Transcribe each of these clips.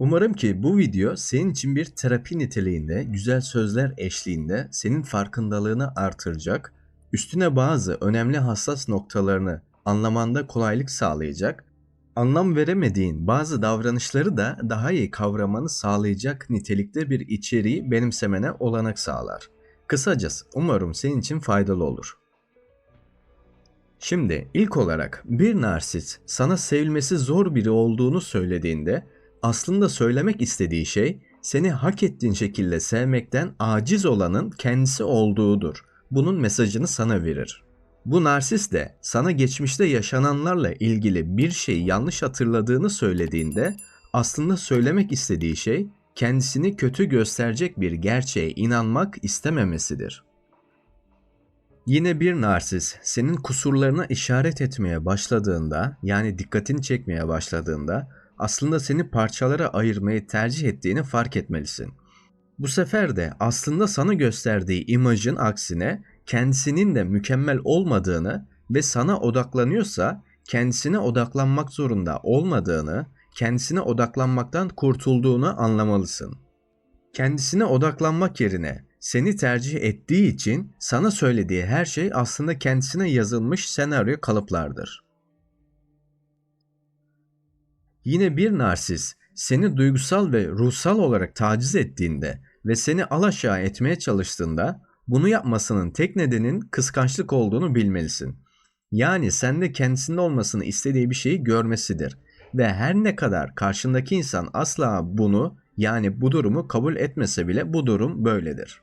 Umarım ki bu video senin için bir terapi niteliğinde, güzel sözler eşliğinde senin farkındalığını artıracak, üstüne bazı önemli hassas noktalarını anlamanda kolaylık sağlayacak, anlam veremediğin bazı davranışları da daha iyi kavramanı sağlayacak nitelikte bir içeriği benimsemene olanak sağlar. Kısacası umarım senin için faydalı olur. Şimdi ilk olarak bir narsist sana sevilmesi zor biri olduğunu söylediğinde aslında söylemek istediği şey seni hak ettiğin şekilde sevmekten aciz olanın kendisi olduğudur. Bunun mesajını sana verir. Bu narsist de sana geçmişte yaşananlarla ilgili bir şeyi yanlış hatırladığını söylediğinde aslında söylemek istediği şey kendisini kötü gösterecek bir gerçeğe inanmak istememesidir. Yine bir narsis senin kusurlarına işaret etmeye başladığında yani dikkatini çekmeye başladığında aslında seni parçalara ayırmayı tercih ettiğini fark etmelisin. Bu sefer de aslında sana gösterdiği imajın aksine kendisinin de mükemmel olmadığını ve sana odaklanıyorsa kendisine odaklanmak zorunda olmadığını, kendisine odaklanmaktan kurtulduğunu anlamalısın. Kendisine odaklanmak yerine seni tercih ettiği için sana söylediği her şey aslında kendisine yazılmış senaryo kalıplardır. Yine bir narsis seni duygusal ve ruhsal olarak taciz ettiğinde ve seni alaşağı etmeye çalıştığında bunu yapmasının tek nedenin kıskançlık olduğunu bilmelisin. Yani sende kendisinde olmasını istediği bir şeyi görmesidir ve her ne kadar karşındaki insan asla bunu yani bu durumu kabul etmese bile bu durum böyledir.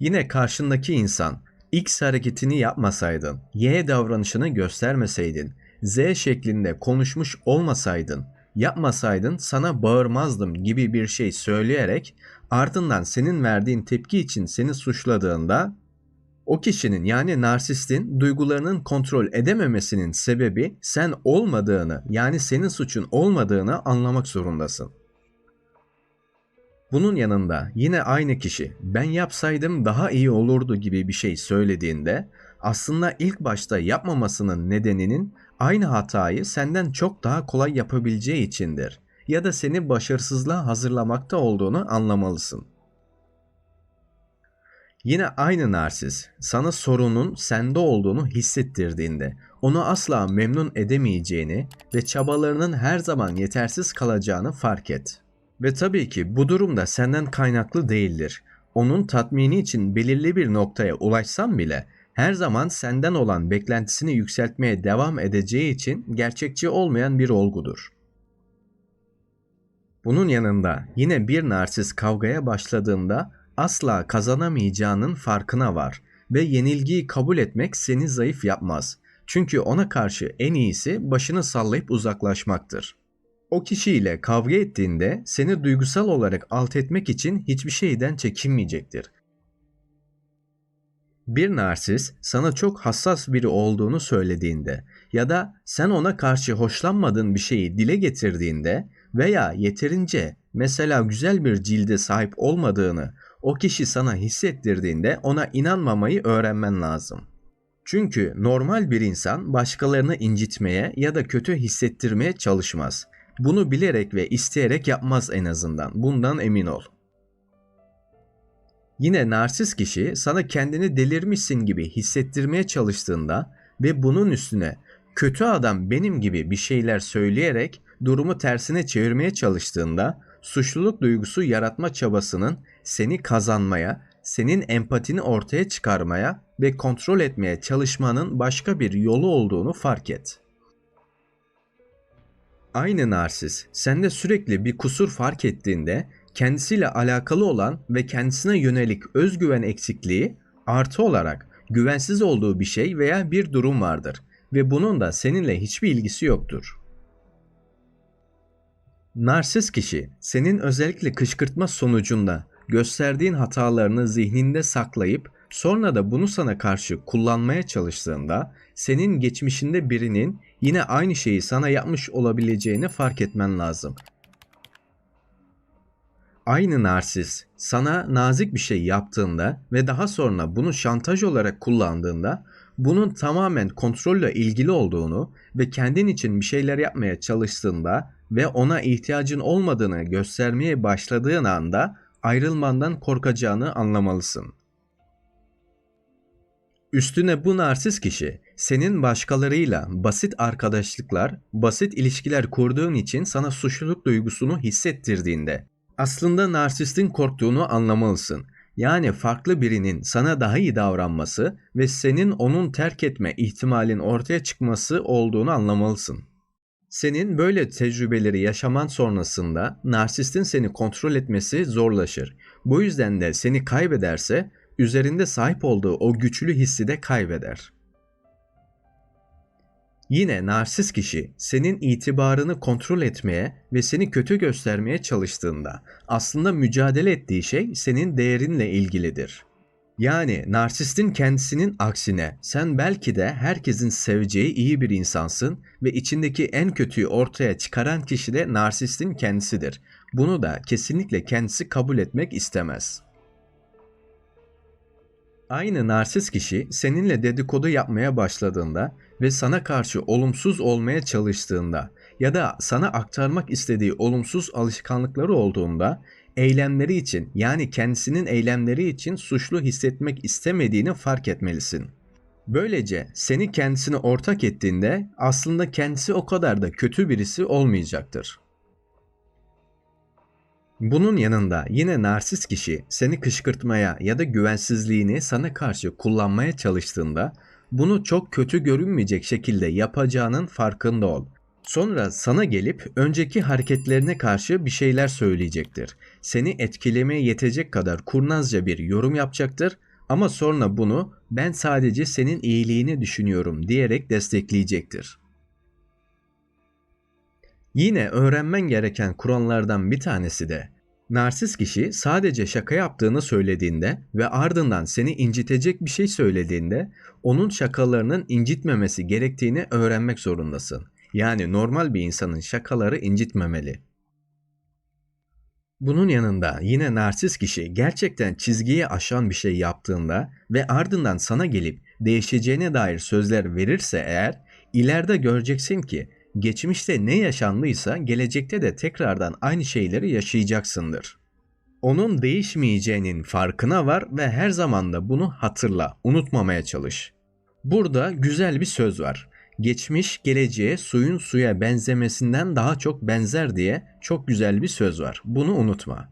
Yine karşındaki insan X hareketini yapmasaydın, Y davranışını göstermeseydin, Z şeklinde konuşmuş olmasaydın, yapmasaydın sana bağırmazdım gibi bir şey söyleyerek ardından senin verdiğin tepki için seni suçladığında o kişinin yani narsistin duygularının kontrol edememesinin sebebi sen olmadığını yani senin suçun olmadığını anlamak zorundasın. Bunun yanında yine aynı kişi ben yapsaydım daha iyi olurdu gibi bir şey söylediğinde aslında ilk başta yapmamasının nedeninin aynı hatayı senden çok daha kolay yapabileceği içindir ya da seni başarısızlığa hazırlamakta olduğunu anlamalısın. Yine aynı narsis sana sorunun sende olduğunu hissettirdiğinde onu asla memnun edemeyeceğini ve çabalarının her zaman yetersiz kalacağını fark et. Ve tabii ki bu durumda senden kaynaklı değildir. Onun tatmini için belirli bir noktaya ulaşsan bile her zaman senden olan beklentisini yükseltmeye devam edeceği için gerçekçi olmayan bir olgudur. Bunun yanında yine bir narsist kavgaya başladığında asla kazanamayacağının farkına var ve yenilgiyi kabul etmek seni zayıf yapmaz. Çünkü ona karşı en iyisi başını sallayıp uzaklaşmaktır. O kişiyle kavga ettiğinde seni duygusal olarak alt etmek için hiçbir şeyden çekinmeyecektir. Bir narsis sana çok hassas biri olduğunu söylediğinde ya da sen ona karşı hoşlanmadığın bir şeyi dile getirdiğinde veya yeterince mesela güzel bir cilde sahip olmadığını o kişi sana hissettirdiğinde ona inanmamayı öğrenmen lazım. Çünkü normal bir insan başkalarını incitmeye ya da kötü hissettirmeye çalışmaz. Bunu bilerek ve isteyerek yapmaz en azından. Bundan emin ol. Yine narsist kişi sana kendini delirmişsin gibi hissettirmeye çalıştığında ve bunun üstüne kötü adam benim gibi bir şeyler söyleyerek durumu tersine çevirmeye çalıştığında suçluluk duygusu yaratma çabasının seni kazanmaya, senin empatini ortaya çıkarmaya ve kontrol etmeye çalışmanın başka bir yolu olduğunu fark et. Aynı narsis sende sürekli bir kusur fark ettiğinde kendisiyle alakalı olan ve kendisine yönelik özgüven eksikliği artı olarak güvensiz olduğu bir şey veya bir durum vardır ve bunun da seninle hiçbir ilgisi yoktur. Narsist kişi senin özellikle kışkırtma sonucunda gösterdiğin hatalarını zihninde saklayıp sonra da bunu sana karşı kullanmaya çalıştığında senin geçmişinde birinin yine aynı şeyi sana yapmış olabileceğini fark etmen lazım. Aynı narsis sana nazik bir şey yaptığında ve daha sonra bunu şantaj olarak kullandığında bunun tamamen kontrolle ilgili olduğunu ve kendin için bir şeyler yapmaya çalıştığında ve ona ihtiyacın olmadığını göstermeye başladığın anda ayrılmandan korkacağını anlamalısın. Üstüne bu narsist kişi senin başkalarıyla basit arkadaşlıklar, basit ilişkiler kurduğun için sana suçluluk duygusunu hissettirdiğinde aslında narsistin korktuğunu anlamalısın. Yani farklı birinin sana daha iyi davranması ve senin onun terk etme ihtimalin ortaya çıkması olduğunu anlamalısın. Senin böyle tecrübeleri yaşaman sonrasında narsistin seni kontrol etmesi zorlaşır. Bu yüzden de seni kaybederse üzerinde sahip olduğu o güçlü hissi de kaybeder. Yine narsist kişi senin itibarını kontrol etmeye ve seni kötü göstermeye çalıştığında aslında mücadele ettiği şey senin değerinle ilgilidir. Yani narsistin kendisinin aksine sen belki de herkesin seveceği iyi bir insansın ve içindeki en kötüyü ortaya çıkaran kişi de narsistin kendisidir. Bunu da kesinlikle kendisi kabul etmek istemez. Aynı narsist kişi seninle dedikodu yapmaya başladığında ve sana karşı olumsuz olmaya çalıştığında ya da sana aktarmak istediği olumsuz alışkanlıkları olduğunda eylemleri için yani kendisinin eylemleri için suçlu hissetmek istemediğini fark etmelisin. Böylece seni kendisine ortak ettiğinde aslında kendisi o kadar da kötü birisi olmayacaktır. Bunun yanında yine narsist kişi seni kışkırtmaya ya da güvensizliğini sana karşı kullanmaya çalıştığında bunu çok kötü görünmeyecek şekilde yapacağının farkında ol. Sonra sana gelip önceki hareketlerine karşı bir şeyler söyleyecektir. Seni etkilemeye yetecek kadar kurnazca bir yorum yapacaktır ama sonra bunu ben sadece senin iyiliğini düşünüyorum diyerek destekleyecektir. Yine öğrenmen gereken kuranlardan bir tanesi de narsist kişi sadece şaka yaptığını söylediğinde ve ardından seni incitecek bir şey söylediğinde onun şakalarının incitmemesi gerektiğini öğrenmek zorundasın. Yani normal bir insanın şakaları incitmemeli. Bunun yanında yine narsist kişi gerçekten çizgiyi aşan bir şey yaptığında ve ardından sana gelip değişeceğine dair sözler verirse eğer ileride göreceksin ki geçmişte ne yaşandıysa gelecekte de tekrardan aynı şeyleri yaşayacaksındır. Onun değişmeyeceğinin farkına var ve her zaman da bunu hatırla, unutmamaya çalış. Burada güzel bir söz var. Geçmiş geleceğe suyun suya benzemesinden daha çok benzer diye çok güzel bir söz var. Bunu unutma.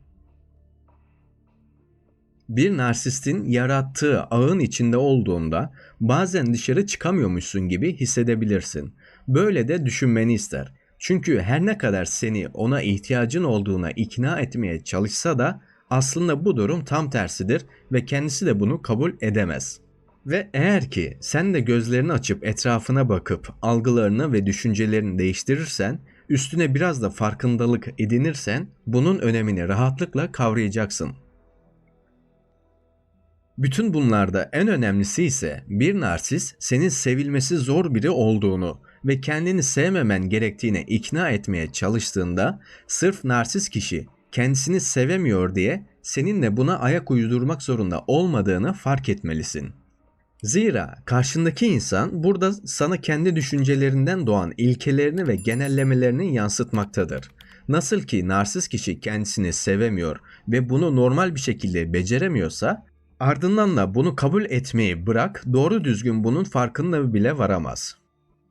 Bir narsistin yarattığı ağın içinde olduğunda bazen dışarı çıkamıyormuşsun gibi hissedebilirsin. Böyle de düşünmeni ister. Çünkü her ne kadar seni ona ihtiyacın olduğuna ikna etmeye çalışsa da aslında bu durum tam tersidir ve kendisi de bunu kabul edemez. Ve eğer ki sen de gözlerini açıp etrafına bakıp algılarını ve düşüncelerini değiştirirsen, üstüne biraz da farkındalık edinirsen bunun önemini rahatlıkla kavrayacaksın. Bütün bunlarda en önemlisi ise bir narsis senin sevilmesi zor biri olduğunu ve kendini sevmemen gerektiğine ikna etmeye çalıştığında sırf narsis kişi kendisini sevemiyor diye seninle buna ayak uydurmak zorunda olmadığını fark etmelisin. Zira karşındaki insan burada sana kendi düşüncelerinden doğan ilkelerini ve genellemelerini yansıtmaktadır. Nasıl ki narsist kişi kendisini sevemiyor ve bunu normal bir şekilde beceremiyorsa ardından da bunu kabul etmeyi bırak doğru düzgün bunun farkında bile varamaz.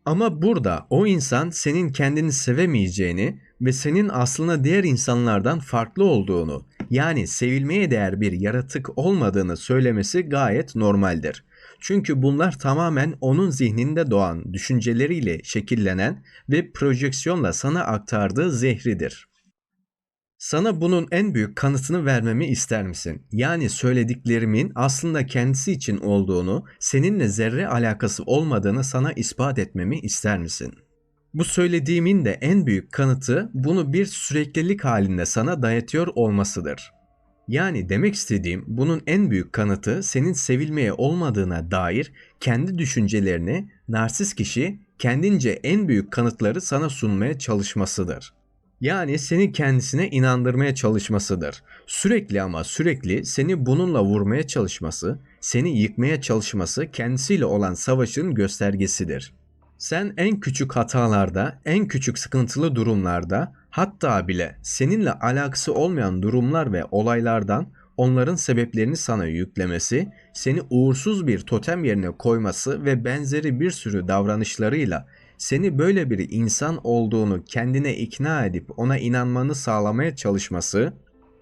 Ama burada o insan senin kendini sevemeyeceğini ve senin aslında diğer insanlardan farklı olduğunu, yani sevilmeye değer bir yaratık olmadığını söylemesi gayet normaldir. Çünkü bunlar tamamen onun zihninde doğan düşünceleriyle şekillenen ve projeksiyonla sana aktardığı zehridir. Sana bunun en büyük kanıtını vermemi ister misin? Yani söylediklerimin aslında kendisi için olduğunu, seninle zerre alakası olmadığını sana ispat etmemi ister misin? Bu söylediğimin de en büyük kanıtı bunu bir süreklilik halinde sana dayatıyor olmasıdır. Yani demek istediğim bunun en büyük kanıtı senin sevilmeye olmadığına dair kendi düşüncelerini narsist kişi kendince en büyük kanıtları sana sunmaya çalışmasıdır. Yani seni kendisine inandırmaya çalışmasıdır. Sürekli ama sürekli seni bununla vurmaya çalışması, seni yıkmaya çalışması kendisiyle olan savaşın göstergesidir. Sen en küçük hatalarda, en küçük sıkıntılı durumlarda, hatta bile seninle alakası olmayan durumlar ve olaylardan onların sebeplerini sana yüklemesi, seni uğursuz bir totem yerine koyması ve benzeri bir sürü davranışlarıyla seni böyle bir insan olduğunu kendine ikna edip ona inanmanı sağlamaya çalışması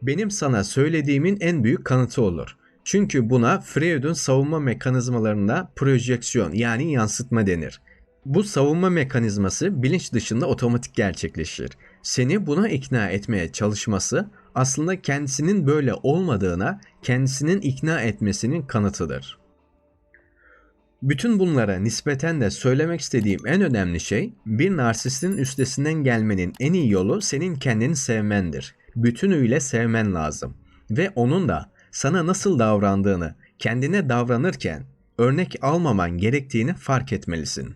benim sana söylediğimin en büyük kanıtı olur. Çünkü buna Freud'un savunma mekanizmalarına projeksiyon yani yansıtma denir. Bu savunma mekanizması bilinç dışında otomatik gerçekleşir. Seni buna ikna etmeye çalışması aslında kendisinin böyle olmadığına, kendisinin ikna etmesinin kanıtıdır. Bütün bunlara nispeten de söylemek istediğim en önemli şey bir narsistin üstesinden gelmenin en iyi yolu senin kendini sevmendir. Bütünüyle sevmen lazım ve onun da sana nasıl davrandığını kendine davranırken örnek almaman gerektiğini fark etmelisin.